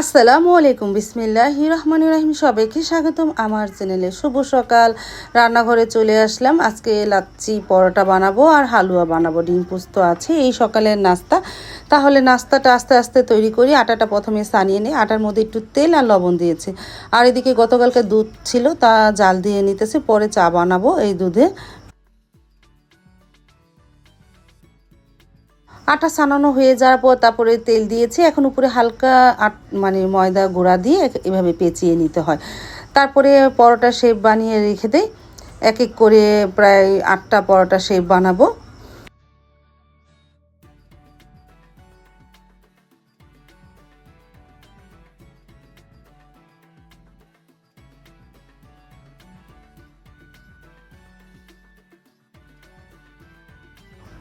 আসসালামু আলাইকুম। বিসমিল্লাহ রহমান রহিম। সবাইকে স্বাগতম আমার চ্যানেলে। শুভ সকাল। রান্নাঘরে চলে আসলাম। আজকে লাচ্ছি পরোটা বানাবো আর হালুয়া বানাবো। ডিম পোস্ত আছে, এই সকালের নাস্তা। তাহলে নাস্তাটা আস্তে আস্তে তৈরি করি। আটাটা প্রথমে সানিয়ে নিই। আটার মধ্যে একটু তেল আর লবণ দিয়েছি। আর এদিকে গতকালকে দুধ ছিল, তা জাল দিয়ে নিতেছে। পরে চা বানাবো এই দুধে। আটা সানানো হয়ে যাওয়ার পর তারপরে তেল দিয়েছি। এখন উপরে হালকা আট মানে ময়দা গুঁড়া দিয়ে এভাবে পেঁচিয়ে নিতে হয়। তারপরে পরোটা শেপ বানিয়ে রেখে দেই। এক এক করে প্রায় আটটা পরোটা শেপ বানাবো।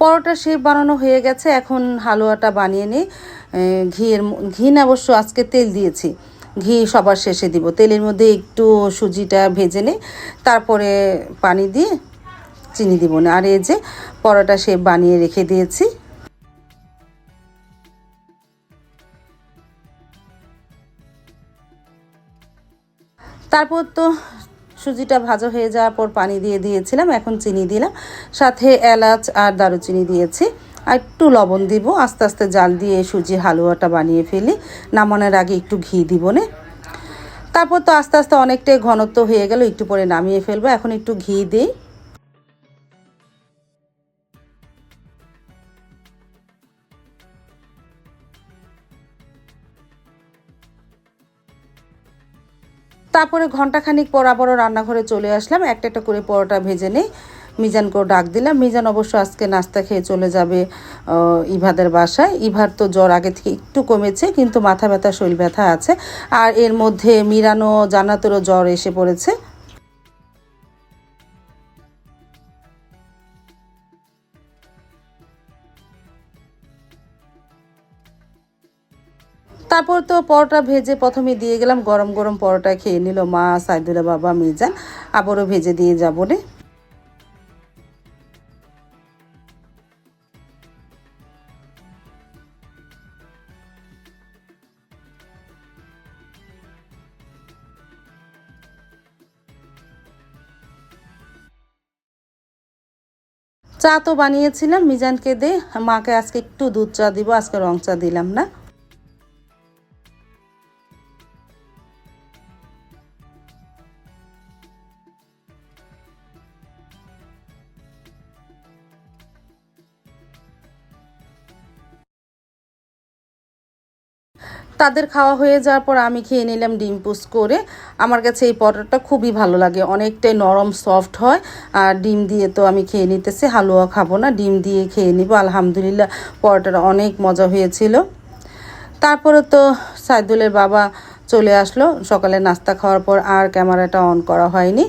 পরোটা শেপ বানানো হয়ে গেছে, এখন হালুয়াটা বানিয়ে নিই। ঘিয়ের ঘি না অবশ্য আজকে তেল দিয়েছি। ঘি সবার শেষে দিব। তেলের মধ্যে একটু সুজিটা ভেজে নিই, তারপরে পানি দিয়ে চিনি দিব না। আর এই যে পরোটা শেপ বানিয়ে রেখে দিয়েছি। তারপর তো সুজিটা ভাজা হয়ে যাওয়ার পর পানি দিয়ে দিয়েছিলাম, এখন চিনি দিলাম। সাথে এলাচ আর দারুচিনি দিয়েছি। আর একটু লবণ দিব, আস্তে আস্তে জাল দিয়ে সুজি হালুয়াটা বানিয়ে ফেলি। নামানোর আগে একটু ঘি দিব নে। তারপর তো আস্তে আস্তে অনেকটাই ঘনত্ব হয়ে গেল, একটু পরে নামিয়ে ফেলব। এখন একটু ঘি দিই। তারপরে ঘন্টাখানিক পর আবারও রান্নাঘরে চলে আসলাম। একটা একটা করে পরোটা ভেজে নেই মিজানকেও ডাক দিলাম। মিজান অবশ্য আজকে নাস্তা খেয়ে চলে যাবে ইভাদের বাসায়। ইভার তো জ্বর আগে থেকে একটু কমেছে, কিন্তু মাথা ব্যথা, শরীর ব্যথা আছে। আর এর মধ্যে মিরানো জানাতেরও জ্বর এসে পড়েছে। তারপর তো পরোটা ভেজে প্রথমে দিয়ে গেলাম, গরম গরম পরোটা খেয়ে নিল মা সাইদুল্লা বাবা মিজান আবারও ভেজে দিয়ে যাব রে চা তো বানিয়েছিলাম, মিজানকে দে। মাকে আজকে একটু দুধ চা দিব, আজকে রং চা দিলাম না। তাদের খাওয়া হয়ে যাওয়ার পর আমি খেয়ে নিলাম ডিম পুস করে। আমার কাছে এই পরোটাটা খুবই ভালো লাগে, অনেকটাই নরম সফট হয়। আর ডিম দিয়ে তো আমি খেয়ে নিতেছি, হালুয়া খাব না, ডিম দিয়ে খেয়ে নিব। আলহামদুলিল্লাহ, পরোটাটা অনেক মজা হয়েছিল। তারপরে তো সাইদুলের বাবা চলে আসলো। সকালে নাস্তা খাওয়ার পর আর ক্যামেরাটা অন করা হয়নি।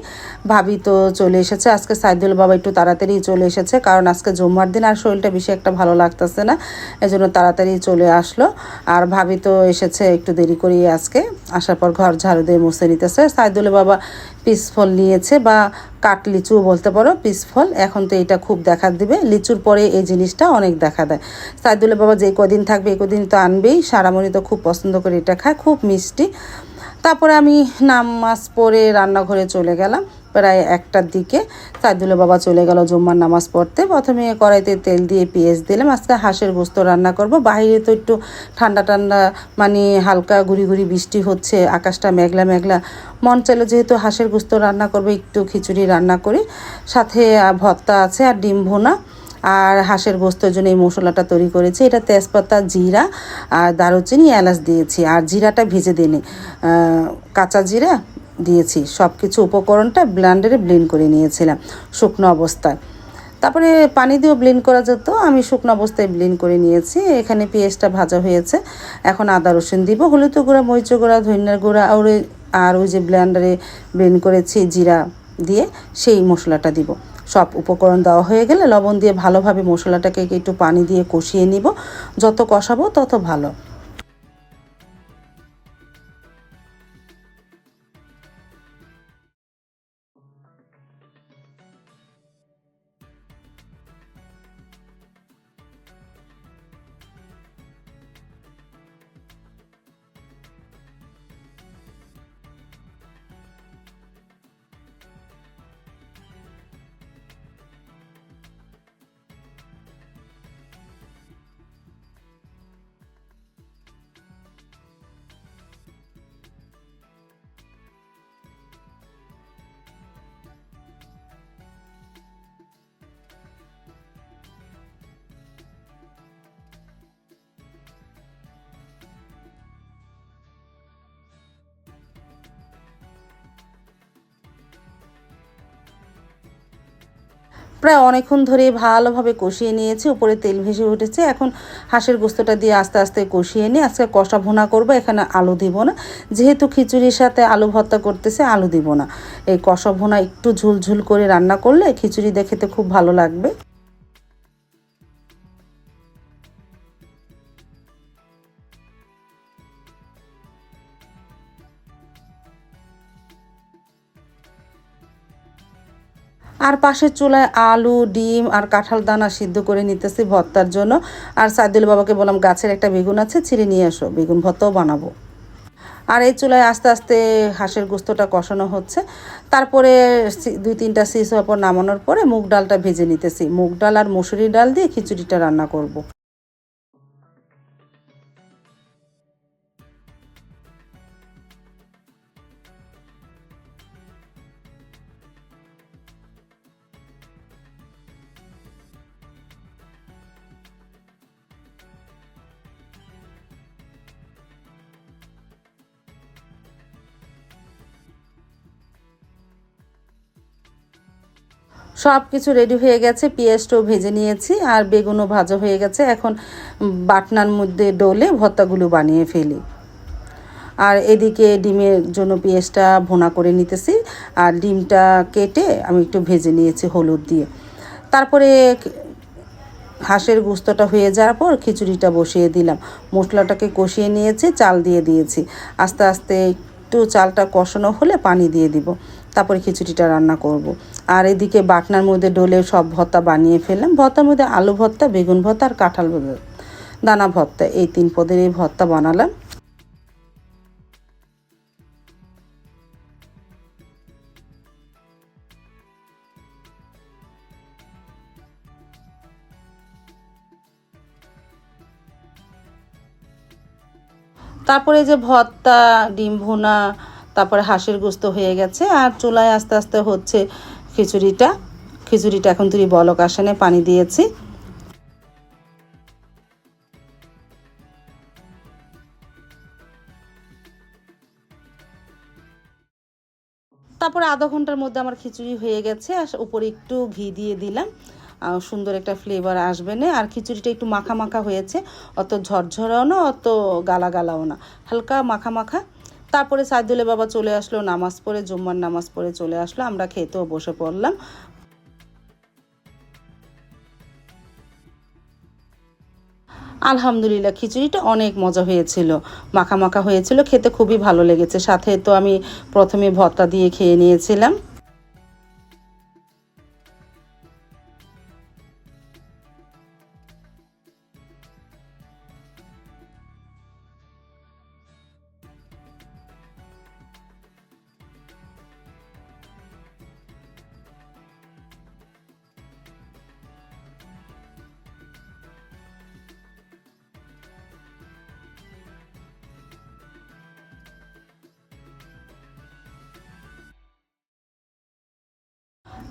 ভাবি তো চলে এসেছে। আজকে সাইদুল বাবা একটু তাড়াতাড়ি চলে এসেছে, কারণ আজকে জুম্মার দিন আর শরীরটা বেশি একটা ভালো লাগতেছে না, এজন্য তাড়াতাড়ি চলে আসলো। আর ভাবি তো এসেছে একটু দেরি করিয়ে আজকে। আসার পর ঘর ঝাড়ু দিয়ে মুছে নিতেছে। সাইদুল বাবা পিস ফল নিয়েছে বা কাঠ লিচু বলতে পারো, পিস ফল। এখন তো এটা খুব দেখা দিবে। লিচুর পরে এই জিনিসটা অনেক দেখা দেয়। সাইদুলের বাবা যে কদিন থাকবে এই কদিন তো আনবেই। সারামণি তো খুব পছন্দ করে এটা খায়। খুব মিষ্টি। তারপরে আমি নামাজ পড়ে রান্নাঘরে চলে গেলাম। প্রায় একটার দিকে সাইদুল্লা বাবা চলে গেল জুম্মার নামাজ পড়তে। প্রথমে কড়াইতে তেল দিয়ে পেঁয়াজ দিলাম। আজকে হাঁসের গোস্ত রান্না করব। বাইরে তো একটু ঠান্ডা ঠান্ডা মানে হালকা গুড়ি ঘুরি বৃষ্টি হচ্ছে, আকাশটা মেঘলা মেঘলা। মন চাইলো যেহেতু হাঁসের গোস্ত রান্না করব, একটু খিচুড়ি রান্না করি। সাথে ভর্তা আছে আর ডিম ভোনা। আর হাঁসের গোস্তের জন্য এই মশলাটা তৈরি করেছি। এটা তেজপাতা, জিরা আর দারুচিনি এলাচ দিয়েছি। আর জিরাটা ভেজে দিনে কাঁচা জিরা দিয়েছি। সব কিছু উপকরণটা ব্লান্ডারে ব্লেন্ড করে নিয়েছিলাম শুকনো অবস্থায়। তারপরে পানি দিয়েও ব্লেন্ড করা যেত, আমি শুকনো অবস্থায় ব্লেন্ড করে নিয়েছি। এখানে পেঁয়াজটা ভাজা হয়েছে। এখন আদা, রসুন দিব, হলুদ গুঁড়া, মরিচ গুঁড়া ধনিয়ার গুঁড়া আর আর ওই যে ব্লেন্ডারে ব্লেন্ড করেছি জিরা দিয়ে, সেই মশলাটা দিব। সব উপকরণ দেওয়া হয়ে গেলে লবণ দিয়ে ভালোভাবে মশলাটাকে একটু পানি দিয়ে কষিয়ে নিব। যত কষাবো তত ভালো। প্রায় অনেকক্ষণ ধরে ভালোভাবে কষিয়ে নিয়েছি, উপরে তেল ভেসে উঠেছে। এখন হাঁসের গোস্তটা দিয়ে আস্তে আস্তে কষিয়ে নিয়ে আজকে কষা ভোনা করব, এখানে আলু দিব না। যেহেতু খিচুড়ির সাথে আলু ভর্তা করতেছে, আলু দিব না। এই কষা ভোনা একটু ঝুলঝুল করে রান্না করলে খিচুড়ি দেখেতে খুব ভালো লাগবে। আর পাশের চুলায় আলু, ডিম আর কাঁঠাল দানা সিদ্ধ করে নিতেছি ভর্তার জন্য। আর সাইদুল বাবাকে বললাম, গাছের একটা বেগুন আছে, ছিঁড়ে নিয়ে আসো বেগুন ভর্তাও বানাবো। আর এই চুলায় আস্তে আস্তে হাঁসের গুস্তটা কষানো হচ্ছে। তারপরে দুই তিনটা সিস ওপর পর নামানোর পরে মুগ ডালটা ভেজে নিতেছি। মুগ ডাল আর মুসুরি ডাল দিয়ে খিচুড়িটা রান্না করব। সব কিছু রেডি হয়ে গেছে, পেঁয়াজটাও ভেজে নিয়েছি আর বেগুনও ভাজা হয়ে গেছে। এখন বাটনার মধ্যে ডলে ভর্তাগুলো বানিয়ে ফেলি। আর এদিকে ডিমের জন্য পেঁয়াজটা ভোনা করে নিতেছি আর ডিমটা কেটে আমি একটু ভেজে নিয়েছি হলুদ দিয়ে। তারপরে হাঁসের গুস্তটা হয়ে যাওয়ার পর খিচুড়িটা বসিয়ে দিলাম। মশলাটাকে কষিয়ে নিয়েছি, চাল দিয়ে দিয়েছি। আস্তে আস্তে একটু চালটা কষানো হলে পানি দিয়ে দিব। তারপরে খিচুড়িটা রান্না করব। আর এদিকে বাটনার মধ্যে ডলে সব ভর্তা বানিয়ে ফেললাম ভর্তার মধ্যে আলু ভর্তা, বেগুন ভর্তা আর কাঁঠাল দানা ভর্তা, এই তিন পদের এই ভর্তা বানালাম তারপরে যে ভর্তা, ডিম ভুনা তারপরে হাঁসের গোস্ত হয়ে গেছে আর চুলায় আস্তে আস্তে হচ্ছে খিচুড়িটা। খিচুড়িটা এখন তুই বলক আসানে পানি দিয়েছি। তারপরে আধা ঘণ্টার মধ্যে আমার খিচুড়ি হয়ে গেছে, আর উপরে একটু ঘি দিয়ে দিলাম। সুন্দর একটা ফ্লেভার আসবে না, আর খিচুড়িটা একটু মাখা মাখা হয়েছে, অত ঝরঝরাও না, অত গালা গালাও না। হালকা মাখা মাখা তারপরে সাইদুলের বাবা চলে আসলো, নামাজ পড়ে, জুম্মার নামাজ পড়ে চলে আসলো, আমরা খেতেও বসে পড়লাম। আলহামদুলিল্লাহ, খিচুড়িটা অনেক মজা হয়েছিল মাখা মাখা হয়েছিল, খেতে খুবই ভালো লেগেছে। সাথে তো আমি প্রথমে ভর্তা দিয়ে খেয়ে নিয়েছিলাম।